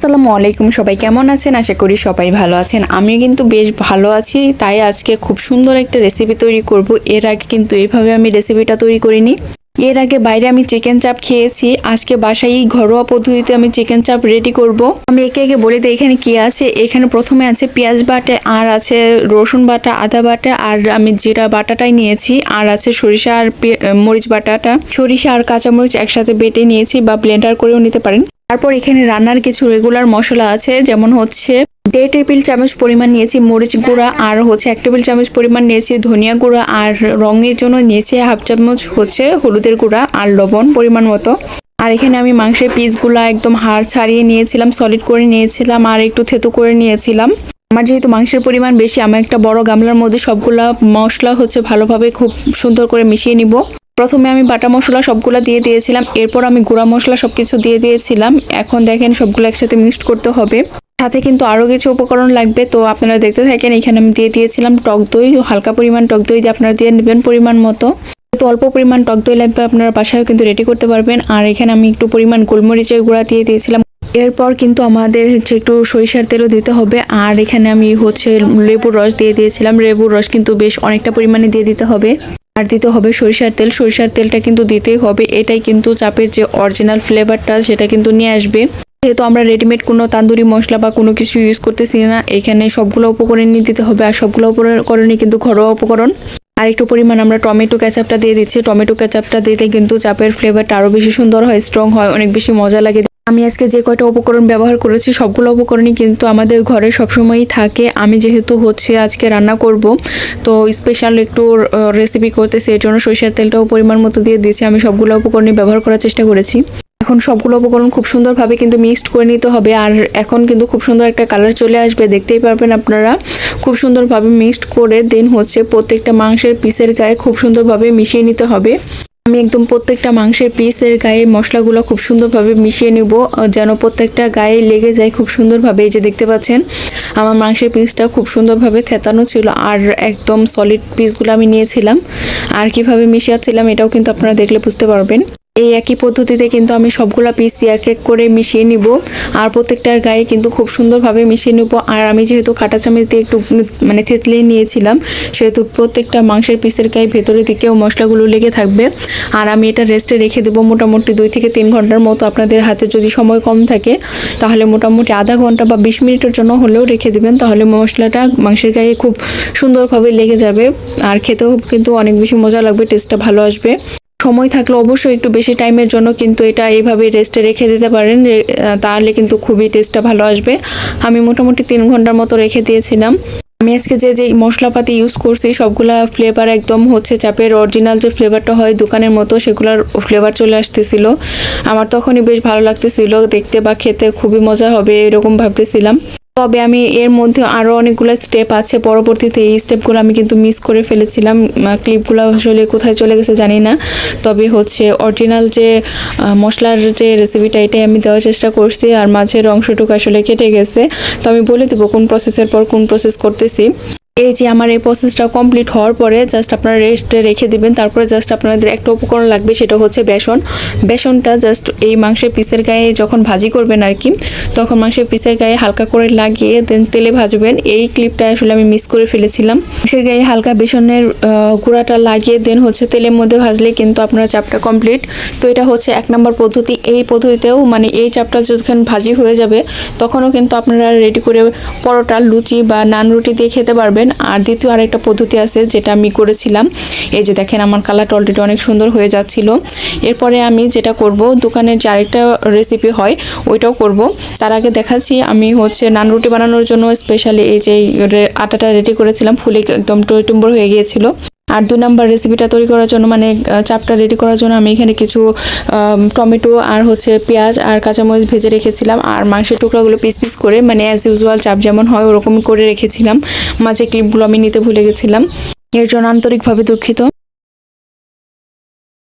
আসসালামু আলাইকুম, সবাই কেমন আছেন? আশা করি সবাই ভালো আছেন। আমি কিন্তু বেশ ভালো আছি, তাই আজকে খুব সুন্দর একটা রেসিপি তৈরি করব। এর আগে কিন্তু এইভাবে আমি রেসিপিটা তৈরি করিনি। এর আগে বাইরে আমি চিকেন চাপ খেয়েছি। আজকে বাসায় ঘরোয়া পদ্ধতিতে আমি চিকেন চাপ রেডি করব। আমি একে একে বলে দিই এখানে কি আছে। এখানে প্রথমে আছে পেঁয়াজ বাটা, আর আছে রসুন বাটা, আদা বাটা, আর আমি জিরা বাটাটাই নিয়েছি। আর আছে সরিষা আর মরিচ বাটাটা। সরিষা আর কাঁচামরিচ একসাথে বেটে নিয়েছি বা ব্লেন্ডার করেও নিতে পারেন। তারপর এখানে রান্নার কিছু রেগুলার মশলা আছে, যেমন হচ্ছে দেড় টেবিল চামচ পরিমাণ নিয়েছি মরিচ গুঁড়া, আর হচ্ছে এক টেবিল চামচ পরিমাণ নিয়েছি ধনিয়া গুঁড়া, আর রঙের জন্য নিয়েছি হাফ চামচ হচ্ছে হলুদের গুঁড়া আর লবণ পরিমাণ মতো। আর এখানে আমি মাংসের পিসগুলো একদম হাড় ছাড়িয়ে নিয়েছিলাম সলিড করে নিয়েছিলাম, আর একটু থেতো করে নিয়েছিলাম। আমার যেহেতু মাংসের পরিমাণ বেশি আমি একটা বড় গামলার মধ্যে সবগুলা মশলা হচ্ছে ভালোভাবে খুব সুন্দর করে মিশিয়ে নিব। প্রথমে আমি বাটা মশলা সবগুলো দিয়ে দিয়েছিলাম, এরপর আমি গুঁড়া মশলা সবকিছু দিয়ে দিয়েছিলাম। এখন দেখেন সবগুলো একসাথে মিক্সড করতে হবে। সাথে কিন্তু আরও কিছু উপকরণ লাগবে, তো আপনারা দেখতে থাকেন, এখানে আমি দিয়ে দিয়েছিলাম টক দই, হালকা পরিমাণ টক দই দিয়ে আপনারা দিয়ে নেবেন পরিমাণ মতো। তো অল্প পরিমাণ টক দই লাগবে, আপনারা বাসায় কিন্তু রেডি করতে পারবেন। আর এখানে আমি একটু পরিমাণ গোলমরিচের গুঁড়া দিয়ে দিয়েছিলাম। এরপর কিন্তু আমাদের হচ্ছে একটু সরিষার তেলও দিতে হবে। আর এখানে আমি হচ্ছে লেবুর রস দিয়ে দিয়েছিলাম। লেবুর রস কিন্তু বেশ অনেকটা পরিমাণে দিয়ে দিতে হবে। আর দিতে হবে সরিষার তেল। সরিষার তেলটা কিন্তু দিতেই হবে। এটাই কিন্তু চাপের যে অরিজিনাল ফ্লেভারটা সেটা কিন্তু নিয়ে আসবে। যেহেতু আমরা রেডিমেড কোনো তান্দুরি মশলা বা কোনো কিছু ইউজ করতেছি না, এখানে সবগুলো উপকরণই দিতে হবে। আর সবগুলো উপকরণই কিন্তু ঘরোয়া উপকরণ। আর একটু পরিমাণ আমরা টমেটো ক্যাচাপটা দিয়ে দিচ্ছি। টমেটো ক্যাচাপটা দিলে কিন্তু চাপের ফ্লেভারটা আরও বেশি সুন্দর হয় স্ট্রং হয়, অনেক বেশি মজা লাগে। আমি আজকে যে কয়টা উপকরণ ব্যবহার করেছি, সবগুলো উপকরণই কিন্তু আমাদের ঘরে সবসময়ই থাকে। আমি যেহেতু হচ্ছে আজকে রান্না করব, তো স্পেশাল একটু রেসিপি করতেছি, এর জন্য সরিষার তেলটাও পরিমাণ মতো দিয়ে দিয়েছি। আমি সবগুলো উপকরণই ব্যবহার করার চেষ্টা করেছি। এখন সবগুলো উপকরণ খুব সুন্দরভাবে কিন্তু মিক্সড করে নিতে হবে। আর এখন কিন্তু খুব সুন্দর একটা কালার চলে আসবে, দেখতেই পারবেন আপনারা। খুব সুন্দরভাবে মিক্সড করে দেন হচ্ছে প্রত্যেকটা মাংসের পিসের গায়ে খুব সুন্দরভাবে মিশিয়ে নিতে হবে। আমি একদম প্রত্যেকটা মাংসের পিসের গায়ে মশলাগুলো খুব সুন্দরভাবে মিশিয়ে নিব যেন প্রত্যেকটা গায়ে লেগে যায় খুব সুন্দরভাবে। এই যে দেখতে পাচ্ছেন, আমার মাংসের পিসটা খুব সুন্দরভাবে থেতানো ছিল আর একদম সলিড পিসগুলো আমি নিয়েছিলাম। আর কীভাবে মিশিয়েছিলাম এটাও কিন্তু আপনারা দেখলে বুঝতে পারবেন। এই একই পদ্ধতিতে কিন্তু আমি সবগুলা পিস এক এক করে মিশিয়ে নিব। আর প্রত্যেকটার গায়ে কিন্তু খুব সুন্দরভাবে মিশিয়ে নিব। আর আমি যেহেতু কাঁটা চামচ দিয়ে একটু মানে থেতলিয়ে নিয়েছিলাম, সেহেতু প্রত্যেকটা মাংসের পিসের গায়ে ভেতরের দিকেও মশলাগুলো লেগে থাকবে। আর আমি এটা রেস্টে রেখে দেবো মোটামুটি দুই থেকে তিন ঘণ্টার মতো। আপনাদের হাতে যদি সময় কম থাকে, তাহলে মোটামুটি আধা ঘণ্টা বা বিশ মিনিটের জন্য হলেও রেখে দেবেন। তাহলে মশলাটা মাংসের গায়ে খুব সুন্দরভাবে লেগে যাবে। আর খেতেও কিন্তু অনেক বেশি মজা লাগবে টেস্টটা ভালো আসবে। সময় থাকলে অবশ্যই একটু বেশি টাইমের জন্য কিন্তু এটা এইভাবে রেস্টে রেখে দিতে পারেন তাহলে কিন্তু খুবই টেস্টটা ভালো আসবে। আমি মোটামুটি তিন ঘণ্টার মতো রেখে দিয়েছিলাম। আমি আজকে যে যে মশলাপাতি ইউজ করছি, সবগুলা ফ্লেভার একদম হচ্ছে চাপের অরিজিনাল যে ফ্লেভারটা হয় দোকানের মতো, সেগুলোর ফ্লেভার চলে আসতেছিল। আমার তখনই বেশ ভালো লাগতেছিল, দেখতে বা খেতে খুবই মজা হবে, এরকম ভাবতেছিলাম। তবে আমি এর মধ্যে আরও অনেকগুলো স্টেপ আছে। পরবর্তীতে এই স্টেপগুলো আমি কিন্তু মিস করে ফেলেছিলাম। ক্লিপগুলো আসলে কোথায় চলে গেছে জানি না। তবে হচ্ছে অরিজিনাল যে মশলার যে রেসিপিটা এটাই আমি দেওয়ার চেষ্টা করছি আর মাঝের অংশটুকু আসলে কেটে গেছে। তো আমি বলে দেবো কোন প্রসেসের পর কোন প্রসেস করতেছি। এই যে আমার এই প্রসেসটা কমপ্লিট হওয়ার পরে জাস্ট আপনারা রেস্টে রেখে দিবেন। তারপরে জাস্ট আপনাদের একটা উপকরণ লাগবে, সেটা হচ্ছে বেসন। বেসনটা জাস্ট এই মাংসের পিসের গায়ে যখন ভাজি করবেন আর কি তখন মাংসের পিসের গায়ে হালকা করে লাগিয়ে দেন তেলে ভাজবেন। এই ক্লিপটা আসলে আমি মিস করে ফেলেছিলাম। মাংসের গায়ে হালকা বেসনের গুঁড়াটা লাগিয়ে দেন হচ্ছে তেলের মধ্যে ভাজলে কিন্তু আপনার চাপটা কমপ্লিট তো এটা হচ্ছে এক নম্বর পদ্ধতি। এই পদ্ধতিতেও মানে এই চাপটা যখন ভাজি হয়ে যাবে, তখনও কিন্তু আপনারা রেডি করে পরোটা, লুচি বা নান রুটি দিয়ে খেতে পারবেন। আর দ্বিতীয় আরেকটা পদ্ধতি আছে যেটা আমি করেছিলাম। এই যে দেখেন আমার কালারটা অলরেডি অনেক সুন্দর হয়ে যাচ্ছিল। এরপরে আমি যেটা করব, দোকানের যে আরেকটা রেসিপি হয়, ওইটাও করব। তার আগে দেখাচ্ছি, আমি হচ্ছে নান রুটি বানানোর জন্য স্পেশালি এই যে আটাটা রেডি করেছিলাম, ফুলে একদম টইটুম্বর হয়ে গিয়েছিল। আর দু নাম্বার রেসিপিটা তৈরি করার জন্য মানে চাপটা রেডি করার জন্য আমি এখানে কিছু টমেটো আর হচ্ছে পেঁয়াজ আর কাঁচামরিচ ভেজে রেখেছিলাম। আর মাংসের টুকরাগুলো পিস পিস করে মানে অ্যাজ ইউজুয়াল চাপ যেমন হয় ওরকম করে রেখেছিলাম। মাঝে ক্লিপগুলো আমি নিতে ভুলে গেছিলাম। এর জন্য আন্তরিকভাবে দুঃখিত।